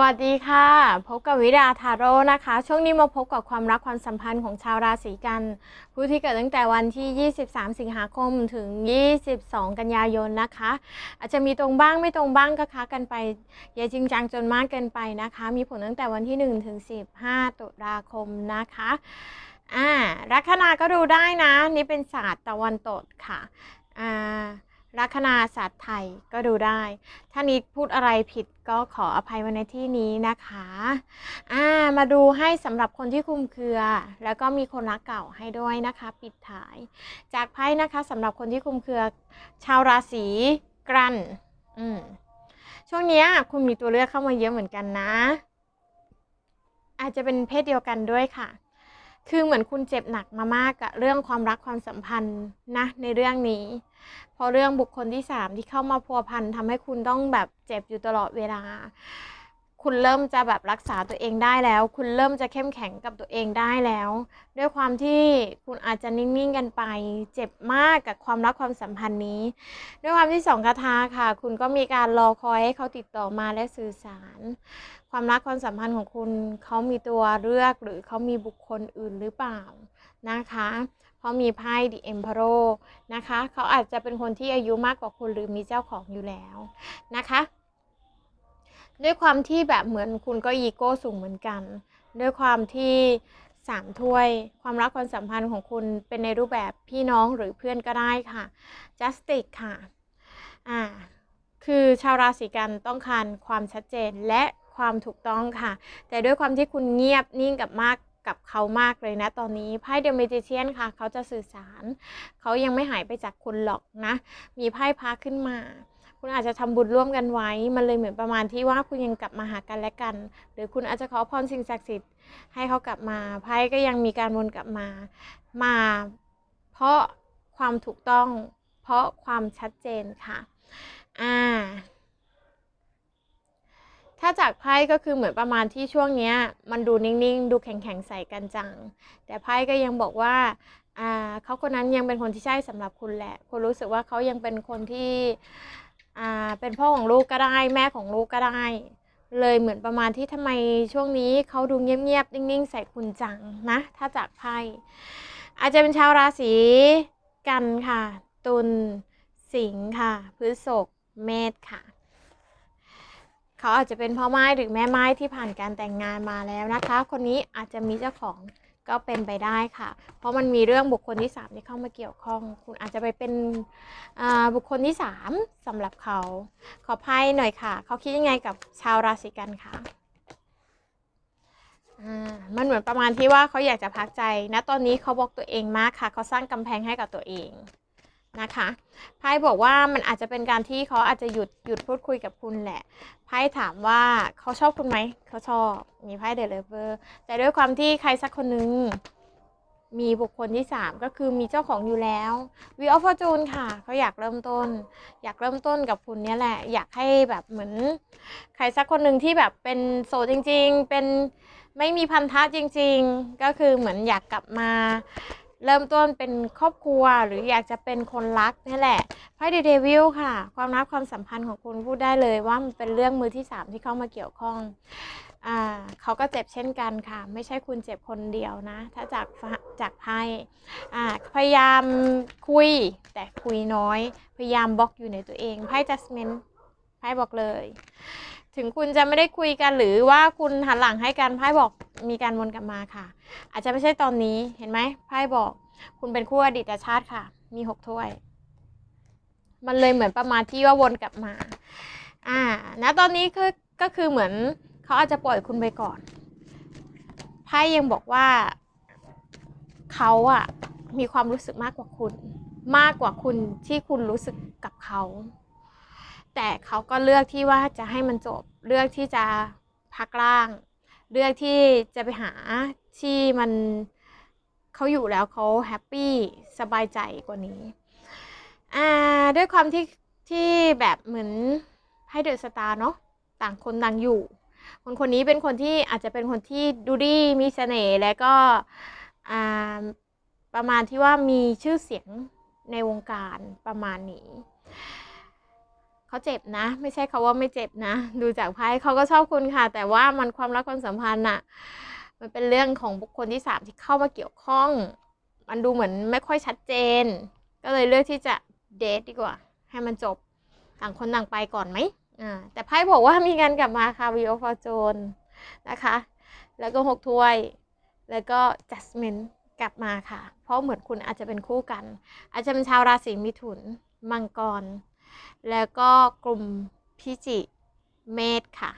สวัสดีค่ะ พบกับวิดาทาโร่นะคะ ช่วงนี้มาพบกับความรักความสัมพันธ์ของชาวราศีกัน ผู้ที่เกิดตั้งแต่วันที่ 23 สิงหาคมถึง 22 กันยายนนะคะ อาจจะมีตรงบ้างไม่ตรงบ้างก็ค้ากันไปอย่าจริงจังจนมากเกินไปนะคะ มีผลตั้งแต่วันที่ 1 ถึง 15 ตุลาคมนะคะอ่าลัคนาก็ดูได้นะ นี่เป็นศาสตร์ตะวันตกค่ะอ่า ลัคนาศาสตร์ไทยก็ดูได้ ถ้านิดพูดอะไรผิดก็ขออภัยไว้ในที่นี้นะคะอ่ามาดูให้สำหรับคนที่คุมเครือ แล้วก็มีคนรักเก่าให้ด้วยนะคะ ปิดท้าย จากไพ่นะคะสำหรับคนที่คุมเครือ ชาวราศีกันอืมช่วงนี้คุณมีตัวเลือกเข้ามาเยอะเหมือนกันนะ อาจจะเป็นเพศเดียวกันด้วยค่ะคือเหมือนคุณเจ็บหนักมามากกับเรื่องความรักความสัมพันธ์นะในเรื่องนี้ พราะเรื่องบุคคลที่สามที่เข้ามาพัวพันทำให้คุณต้องแบบเจ็บอยู่ตลอดเวลา คุณเริ่มจะแบบรักษาตัวเองได้แล้ว คุณเริ่มจะเข้มแข็งกับตัวเองได้แล้ว ด้วยความที่คุณอาจจะนิ่งๆกันไป เจ็บมากกับความรักความสัมพันธ์นี้ ด้วยความที่สองคาถาค่ะ คุณก็มีการรอคอยให้เขาติดต่อมาและสื่อสาร ความรักความสัมพันธ์ของคุณเขามีตัวเลือกหรือเขามีบุคคลอื่นหรือเปล่านะคะ เพราะมีไพ่ The Emperor นะคะ เขาอาจจะเป็นคนที่อายุมากกว่าคุณหรือมีเจ้าของอยู่แล้วนะคะ ด้วยความที่แบบเหมือนคุณก็อีโก้สูงเหมือนกัน ด้วยความที่สามถ้วย ความรักความสัมพันธ์ของคุณเป็นในรูปแบบพี่น้องหรือเพื่อนก็ได้ค่ะ justice ค่ะอ่าคือชาวราศีกันต้องการความชัดเจนและความถูกต้องค่ะ แต่ด้วยความที่คุณเงียบนิ่งกับมาก กับเขามากเลยนะตอนนี้ไพ่เดอะเมจิเชียนค่ะ เขาจะสื่อสาร เขายังไม่หายไปจากคุณหรอกนะ มีไพ่พาขึ้นมา คุณอาจจะทำบุญร่วมกันไว้ มันเลยเหมือนประมาณที่ว่าคุณยังกลับมาหากันและกัน หรือคุณอาจจะขอพรสิ่งศักดิ์สิทธิ์ให้เขากลับมาไพ่ก็ยังมีการวนกลับมา มา เพราะความถูกต้อง เพราะความชัดเจนค่ะ อ่า ถ้าจากไพ่ก็คือเหมือนประมาณที่ช่วงเนี้ย มันดูนิ่งๆ ดูแข็งๆใส่กันจัง แต่ไพ่ก็ยังบอกว่าอ่าเขาคนนั้นยังเป็นคนที่ใช่สำหรับคุณแหละ คุณรู้สึกว่าเขายังเป็นคนที่อ่าเป็นพ่อของลูกก็ได้ แม่ของลูกก็ได้ เลยเหมือนประมาณที่ทำไมช่วงนี้เขาดูเงียบๆนิ่งๆ ใส่คุณจังนะ ถ้าจากไพ่อาจจะเป็นชาวราศีกันค่ะ ตุลสิงค์ค่ะพฤษภเมษค่ะ เขาอาจจะเป็นพ่อไม้หรือแม่ไม้ที่ผ่านการแต่งงานมาแล้วนะคะ คนนี้อาจจะมีเจ้าของก็เป็นไปได้ค่ะ เพราะมันมีเรื่องบุคคลที่สามที่เข้ามาเกี่ยวข้อง คุณอาจจะไปเป็นบุคคลที่สามสำหรับเขา ขอไพ่หน่อยค่ะ เขาคิดยังไงกับชาวราศีกันคะอ่ามันเหมือนประมาณที่ว่าเขาอยากจะพักใจนะตอนนี้เขาบอกตัวเองมากค่ะ เขาสร้างกำแพงให้กับตัวเอง นะคะไพ่บอกว่ามันอาจจะเป็นการที่เขาอาจจะหยุดหยุดพูดคุยกับคุณแหละไพ่ถามว่าเขาชอบคุณไหมเขาชอบมีไพ่เดลเวอร์แต่ด้วยความที่ใครสักคนหนึ่งมีบุคคลที่ 3 ก็คือมีเจ้าของอยู่แล้ววีออฟฟอร์จูนค่ะเขาอยากเริ่มต้น อยากเริ่มต้นกับคุณเนี่ยแหละ อยากให้แบบเหมือน ใครสักคนหนึ่งที่แบบเป็นโสดจริง ๆ เป็นไม่มีพันธะจริง ๆ ก็คือเหมือนอยากกลับมา เริ่มต้นเป็นครอบครัวหรืออยากจะเป็นคนรักนี่แหละไพ่เดวิลค่ะ ความรักความสัมพันธ์ของคุณพูดได้เลยว่ามันเป็นเรื่องมือที่สามที่เข้ามาเกี่ยวข้องอ่าเขาก็เจ็บเช่นกันค่ะ ไม่ใช่คุณเจ็บคนเดียวนะ ถ้าจากจากไพ่อ่าพยายามคุยแต่คุยน้อย พยายามบล็อกอยู่ในตัวเองไพ่จัสเมนไพ่บอกเลย ถึงคุณจะไม่ได้คุยกันหรือว่าคุณหันหลังให้กันไพ่บอกมีการวนกลับมาค่ะ อาจจะไม่ใช่ตอนนี้เห็นไหมไพ่บอก คุณเป็นคู่อดีตชาติค่ะ มีหกถ้วย มันเลยเหมือนประมาณที่ว่าวนกลับมา อ่าณตอนนี้ก็ก็คือเหมือนเขาอาจจะปล่อยคุณไปก่อนไพ่ยังบอกว่าเขาอะมีความรู้สึกมากกว่าคุณ มากกว่าคุณที่คุณรู้สึกกับเขา แต่เขาก็เลือกที่ว่าจะให้มันจบ เลือกที่จะพักร่าง เลือกที่จะไปหาที่มันเขาอยู่แล้วเขาแฮปปี้สบายใจกว่านี้อ่าด้วยความที่ที่แบบเหมือนให้เดอะสตาร์เนาะต่างคนต่างอยู่ คนคนนี้เป็นคนที่อาจจะเป็นคนที่ดูดีมีเสน่ห์และก็ประมาณที่ว่ามีชื่อเสียงในวงการประมาณนี้ เขาเจ็บนะ ไม่ใช่เขาว่าไม่เจ็บนะ ดูจากไพ่เขาก็ชอบคุณค่ะ แต่ว่ามันความรักความสัมพันธ์อะมันเป็นเรื่องของบุคคลที่สามที่เข้ามาเกี่ยวข้อง มันดูเหมือนไม่ค่อยชัดเจน ก็เลยเลือกที่จะเดทดีกว่า ให้มันจบต่างคนต่างไปก่อนไหมอ่าแต่ไพ่บอกว่ามีการกลับมาค่ะวิโอฟอร์จูนนะคะ แล้วก็หกถ้วย แล้วก็จัสมินกลับมาค่ะ เพราะเหมือนคุณอาจจะเป็นคู่กัน อาจจะเป็นชาวราศีมิถุน มังกร แล้วก็กลุ่มพิจิเมษค่ะ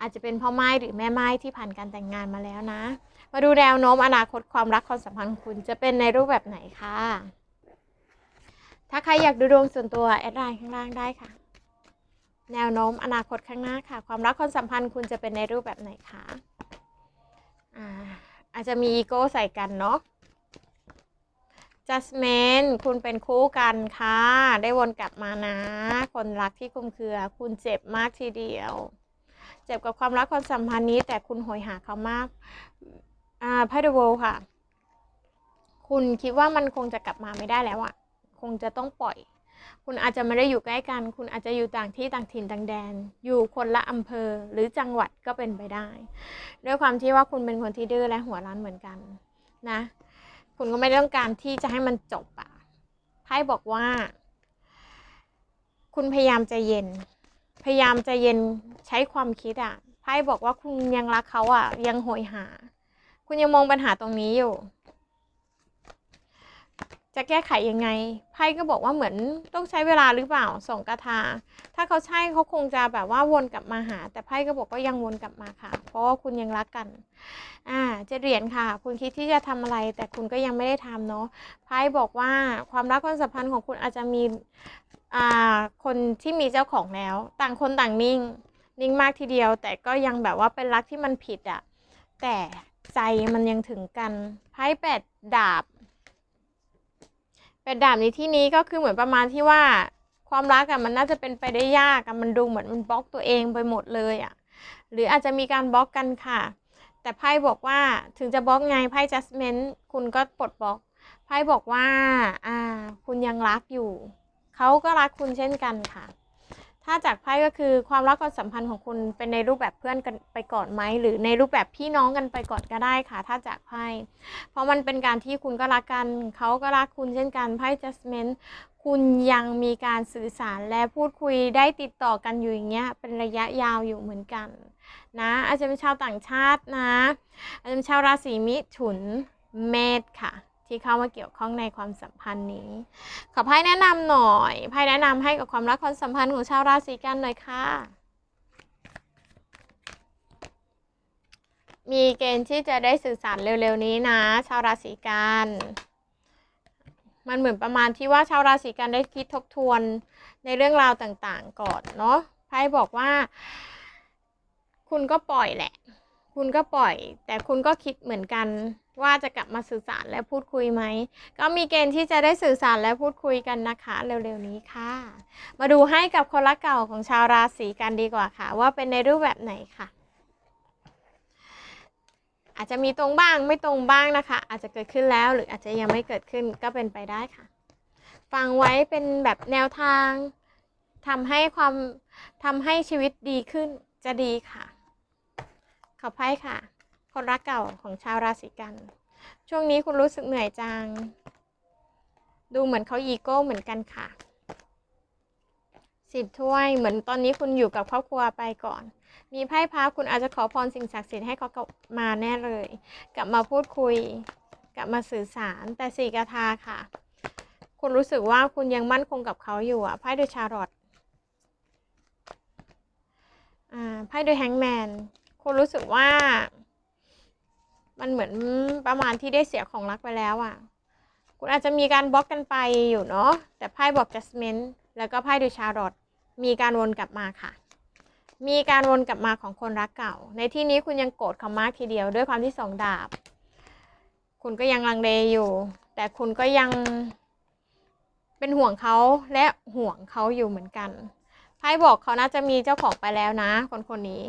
อาจจะเป็นพ่อไม้หรือแม่ไม้ที่ผ่านการแต่งงานมาแล้วนะ มาดูแนวโน้มอนาคตความรักความสัมพันธ์คุณจะเป็นในรูปแบบไหนคะ ถ้าใครอยากดูดวงส่วนตัวแอดไลน์ข้างล่างได้ค่ะ แนวโน้มอนาคตข้างหน้าค่ะ ความรักความสัมพันธ์คุณจะเป็นในรูปแบบไหนคะอาอาจจะมีอีโก้ใส่กันเนาะ จัสเมนคุณเป็นคู่กันค่ะ ได้วนกลับมานะ คนรักที่คุมเครือ คุณเจ็บมากทีเดียว เจ็บกับความรักความสัมพันธ์นี้ แต่คุณโหยหาเขามาก อ่าไพ่เดอะโวค่ะ คุณคิดว่ามันคงจะกลับมาไม่ได้แล้วอะคงจะต้องปล่อย คุณอาจจะไม่ได้อยู่ใกล้กัน คุณอาจจะอยู่ต่างที่ต่างถิ่นต่างแดน อยู่คนละอำเภอหรือจังหวัดก็เป็นไปได้ ด้วยความที่ว่าคุณเป็นคนที่ดื้อและหัวร้านเหมือนกัน นะ คุณก็ไม่ได้ต้องการที่จะให้มันจบอะไพ่บอกว่า คุณพยายามใจเย็น พยายามใจเย็นใช้ความคิดอะไพ่บอกว่าคุณยังรักเขาอะยังโหยหา คุณยังมองปัญหาตรงนี้อยู่ จะแก้ไขยังไง ไพ่ก็บอกว่าเหมือนต้องใช้เวลาหรือเปล่าส่งกระทา ถ้าเขาใช่เขาคงจะแบบว่าวนกลับมาหา แต่ไพ่ก็บอกว่ายังวนกลับมาค่ะ เพราะว่าคุณยังรักกัน อ่าเจะเหรียญค่ะ คุณคิดที่จะทำอะไร แต่คุณก็ยังไม่ได้ทำเนาะ ไพ่บอกว่าความรักความสัมพันธ์ของคุณอาจจะมี อ่า คนที่มีเจ้าของแล้ว ต่างคนต่างนิ่ง นิ่งมากทีเดียว แต่ก็ยังแบบว่าเป็นรักที่มันผิดอะแต่ใจมันยังถึงกัน ไพ่แปดดาบ แปดดาบในที่นี้ก็คือเหมือนประมาณที่ว่า ความรักอะมันน่าจะเป็นไปได้ยากอะมันดูเหมือนมันบล็อกตัวเองไปหมดเลยอะหรืออาจจะมีการบล็อกกันค่ะ แต่ไพ่บอกว่าถึงจะบล็อกไงไพ่ judgment คุณก็ปลดบล็อกไพ่บอกว่าอ่า คุณยังรักอยู่ เขาก็รักคุณเช่นกันค่ะ ถ้าจากไพ่ก็คือความรักความสัมพันธ์ของคุณเป็นในรูปแบบเพื่อนกันไปก่อนไหมหรือในรูปแบบพี่น้องกันไปก่อนก็ได้ค่ะ ถ้าจากไพ่เพราะมันเป็นการที่คุณก็รักกันเขาก็รักคุณเช่นกันไพ่ judgment คุณยังมีการสื่อสารและพูดคุยได้ติดต่อกันอยู่อย่างเงี้ยเป็นระยะยาวอยู่เหมือนกันนะอาจจะเป็นชาวต่างชาตินะ อาจจะเป็นชาวราศีมิถุนเมษค่ะ ที่เข้ามาเกี่ยวข้องในความสัมพันธ์นี้ ขอไพ่แนะนำหน่อยไพ่แนะนำให้กับความรักความสัมพันธ์ของชาวราศีกันหน่อยค่ะ มีเกณฑ์ที่จะได้สื่อสารเร็วๆนี้นะ ชาวราศีกันมันเหมือนประมาณที่ว่าชาวราศีกันได้คิดทบทวนในเรื่องราวต่างๆก่อนเนาะไพ่บอกว่า คุณก็ปล่อยแหละ คุณก็ปล่อย แต่คุณก็คิดเหมือนกัน ว่าจะกลับมาสื่อสารและพูดคุยไหม ก็มีเกณฑ์ที่จะได้สื่อสารและพูดคุยกันนะคะ เร็วๆนี้ค่ะ มาดูให้กับคนรักเก่าของชาวราศีกันดีกว่าค่ะ ว่าเป็นในรูปแบบไหนค่ะ อาจจะมีตรงบ้างไม่ตรงบ้างนะคะ อาจจะเกิดขึ้นแล้วหรืออาจจะยังไม่เกิดขึ้นก็เป็นไปได้ค่ะ ฟังไว้เป็นแบบแนวทางทำให้ความทำให้ชีวิตดีขึ้นจะดีค่ะ ขอบไพ่ค่ะ คนรักเก่าของชาวราศีกัน ช่วงนี้คุณรู้สึกเหนื่อยจัง ดูเหมือนเขาอีโก้เหมือนกันค่ะสิบถ้วยเหมือนตอนนี้คุณอยู่กับครอบครัวไปก่อน มีไพ่พระคุณอาจจะขอพรสิ่งศักดิ์สิทธิ์ให้เขากลับมาแน่เลย กลับมาพูดคุย กลับมาสื่อสารแต่สี่กาทาค่ะ คุณรู้สึกว่าคุณยังมั่นคงกับเขาอยู่อะไพ่เดอะชารอตอ่าไพ่เดอะแฮงแมนคุณรู้สึกว่า มันเหมือนประมาณที่ได้เสียของรักไปแล้วอะ่ะ คุณอาจจะมีการบล็อกกันไปอยู่เนาะ แต่ไพ่บอก judgment แล้วก็ไพ่ดูชาร์ลอตมีการวนกลับมาค่ะ มีการวนกลับมาของคนรักเก่า ในที่นี้คุณยังโกรธเขามากทีเดียวด้วยความที่สองดาบ คุณก็ยังลังเลอยู่ แต่คุณก็ยังเป็นห่วงเขาและห่วงเขาอยู่เหมือนกันไพ่บอกเขาน่าจะมีเจ้าของไปแล้วนะ คนคนนี้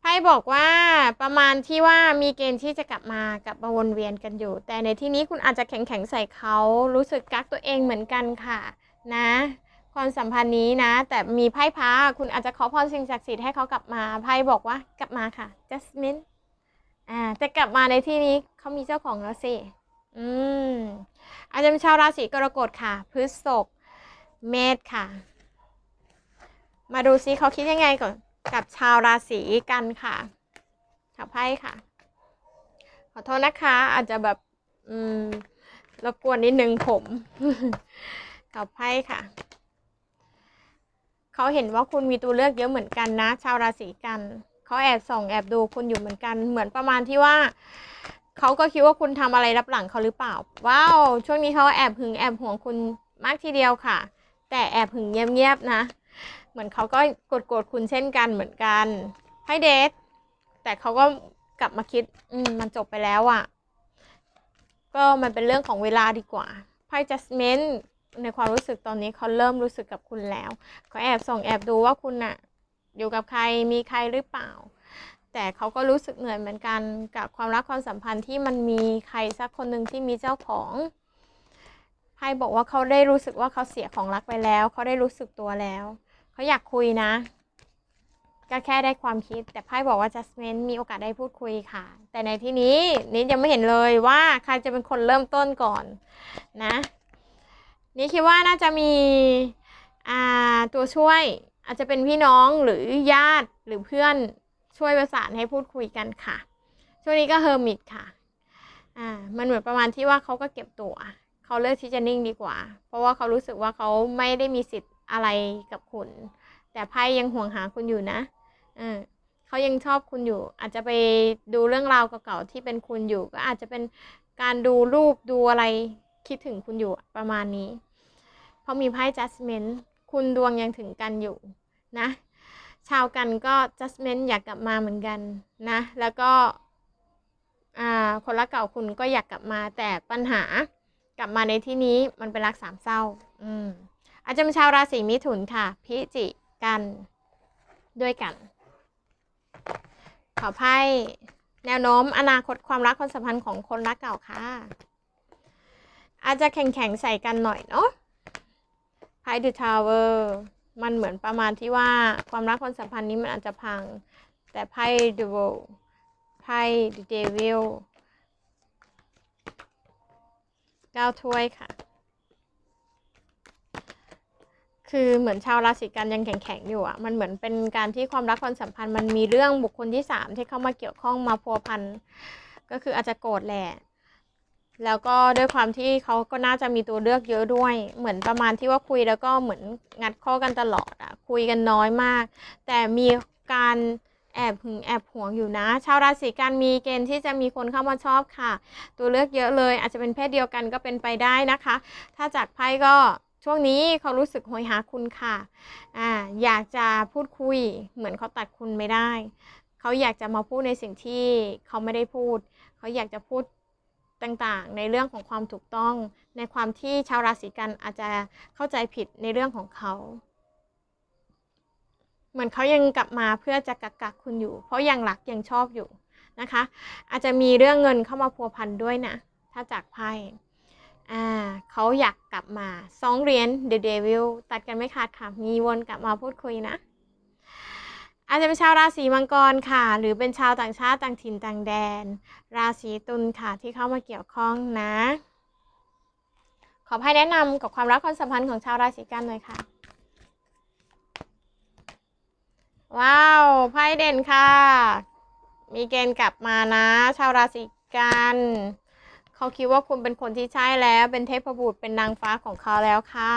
ไพ่บอกว่าประมาณที่ว่ามีเกณฑ์ที่จะกลับมากลับมาวนเวียนกันอยู่ แต่ในที่นี้คุณอาจจะแข็งแข็งใส่เขารู้สึกกักตัวเองเหมือนกันค่ะ นะความสัมพันธ์นี้นะ แต่มีไพ่พาคุณอาจจะขอพรสิ่งศักดิ์สิทธิ์ให้เขากลับมาไพ่บอกว่ากลับมาค่ะ Jasmine อ่าแต่กลับมาในที่นี้เขามีเจ้าของแล้วสิอืมอาจจะเป็นชาวราศีกรกฎค่ะ พฤษภเมษค่ะ มาดูซิเขาคิดยังไงก่อน กับชาวราศีกันค่ะขับไพ่ค่ะ ขอโทษนะคะ อาจจะแบบอืมรบกวนนิดนึงผมกับไพ่ค่ะ เขาเห็นว่าคุณมีตัวเลือกเยอะเหมือนกันนะ ชาวราศีกันเขาแอบส่องแอบดูคุณอยู่เหมือนกัน เหมือนประมาณที่ว่าเขาก็คิดว่าคุณทำอะไรรับหลังเขาหรือเปล่า ว้าว ช่วงนี้เขาแอบหึงแอบห่วงคุณมากทีเดียวค่ะ แต่แอบหึงเงียบๆนะ เหมือนเขาก็กดโกรธคุณเช่นกันเหมือนกันให้เดทแต่เขาก็กลับมาคิด อืมมันจบไปแล้วอะ่ะ ก็มันเป็นเรื่องของเวลาดีกว่าไพ่ judgment ในความรู้สึกตอนนี้เขาเริ่มรู้สึกกับคุณแล้วเขาแอบส่องแอบดูว่าคุณน่ะ อยู่กับใครมีใครหรือเปล่า แต่เขาก็รู้สึกเหนื่อยเหมือนกันกับความรักความสัมพันธ์ที่มันมีใครสักคนหนึ่งที่มีเจ้าของไพ่บอกว่าเขาได้รู้สึกว่าเขาเสียของรักไปแล้ว เขาได้รู้สึกตัวแล้ว เขาอยากคุยนะ ก็แค่ได้ความคิด แต่ไพ่บอกว่า Jasmine มีโอกาสได้พูดคุยค่ะ แต่ในที่นี้นิดยังไม่เห็นเลยว่าใครจะเป็นคนเริ่มต้นก่อนนะนี่คิดว่าน่าจะมีอ่าตัวช่วยอาจจะเป็นพี่น้องหรือญาติหรือเพื่อนช่วยประสานให้พูดคุยกันค่ะ ช่วงนี้ก็เฮอร์มิตค่ะอ่ามันเหมือนประมาณที่ว่าเขาก็เก็บตัว เขาเลือกที่จะนิ่งดีกว่า เพราะว่าเขารู้สึกว่าเขาไม่ได้มีสิทธิ์ อะไรกับคุณ แต่ไพ่ยังห่วงหาคุณอยู่นะเออเขายังชอบคุณอยู่ อาจจะไปดูเรื่องราวเก่าๆที่เป็นคุณอยู่ ก็อาจจะเป็นการดูรูปดูอะไรคิดถึงคุณอยู่ประมาณนี้ เพราะมีไพ่ judgment คุณดวงยังถึงกันอยู่นะ ชาวกันก็ judgment อยากกลับมาเหมือนกันนะ แล้วก็อ่าคนรักเก่าคุณก็อยากกลับมาแต่ปัญหากลับมาในที่นี้มันเป็นรักสามเศร้า อืม อาจจะเป็นชาวราศีมิถุนค่ะ พิจิกันด้วยกัน ขอไพ่แนวโน้มอนาคตความรักความสัมพันธ์ของคนรักเก่าค่ะ อาจจะแข่งๆใส่กันหน่อยเนาะไพ่ดูทาวเวอร์มันเหมือนประมาณที่ว่าความรักความสัมพันธ์นี้มันอาจจะพัง แต่ไพ่ดูโวไพ่ดูเดวิลเก้าถ้วยค่ะ คือเหมือนชาวราศีกันยังแข็งๆอยู่อะ มันเหมือนเป็นการที่ความรักความสัมพันธ์มันมีเรื่องบุคคลที่สามที่เข้ามาเกี่ยวข้องมาพัวพันก็คืออาจจะโกรธแหละ แล้วก็ด้วยความที่เขาก็น่าจะมีตัวเลือกเยอะด้วย เหมือนประมาณที่ว่าคุยแล้วก็เหมือนงัดข้อกันตลอดอะคุยกันน้อยมาก แต่มีการแอบหึงแอบหวงอยู่นะ ชาวราศีกันมีเกณฑ์ที่จะมีคนเข้ามาชอบค่ะ ตัวเลือกเยอะเลย อาจจะเป็นเพศเดียวกันก็เป็นไปได้นะคะ ถ้าจากไพ่ก็ ช่วงนี้เขารู้สึกโหยหาคุณค่ะอ่าอยากจะพูดคุย เหมือนเขาตัดคุณไม่ได้ เขาอยากจะมาพูดในสิ่งที่เขาไม่ได้พูด เขาอยากจะพูดต่างๆ ในเรื่องของความถูกต้อง ในความที่ชาวราศีกันอาจจะเข้าใจผิดในเรื่องของเขา เหมือนเขายังกลับมาเพื่อจะกักกักคุณอยู่ เพราะยังรักยังชอบอยู่นะคะ อาจจะมีเรื่องเงินเข้ามาพัวพันด้วยนะ ถ้าจากไพ่ อ่าเขาอยากกลับมาสองเหรียญ The Devil ตัดกันไม่ขาดค่ะ มีวนกลับมาพูดคุยนะ อาจจะเป็นชาวราศีมังกรค่ะ หรือเป็นชาวต่างชาติต่างถิ่นต่างแดน ราศีตุลค่ะที่เข้ามาเกี่ยวข้องนะ ขอให้แนะนำกับความรักความสัมพันธ์ของชาวราศีกันหน่อยค่ะ ว้าวไพ่เด่นค่ะ มีเกณฑ์กลับมานะ ชาวราศีกัน เขาคิดว่าคุณเป็นคนที่ใช่แล้ว เป็นเทพบุตรเป็นนางฟ้าของเขาแล้วค่ะ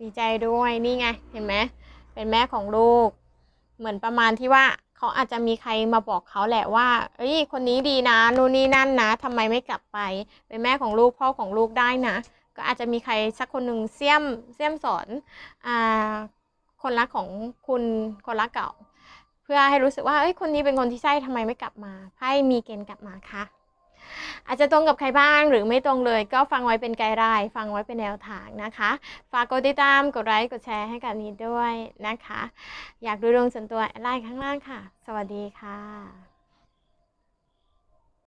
ดีใจด้วยนี่ไง เห็นไหมเป็นแม่ของลูก เหมือนประมาณที่ว่าเขาอาจจะมีใครมาบอกเขาแหละว่าเอ้ยคนนี้ดีนะนู่นนี่นั่นนะทำไมไม่กลับไป เป็นแม่ของลูกพ่อของลูกได้นะ ก็อาจจะมีใครสักคนหนึ่งเสี่ยมเสี่ยมสอนอ่าคนรักของคุณคนรักเก่า เพื่อให้รู้สึกว่าเอ้ยคนนี้เป็นคนที่ใช่ทำไมไม่กลับมาไพ่มีเกณฑ์กลับมาค่ะ อาจจะตรงกับใครบ้างหรือไม่ตรงเลย ก็ฟังไว้เป็นไกด์ไลน์ฟังไว้เป็นแนวทางนะคะ ฝากกดติดตามกดไลค์กดแชร์ให้กับนี้ด้วยนะคะ อยากดูดวงส่วนตัวไลน์ข้างล่างค่ะ สวัสดีค่ะ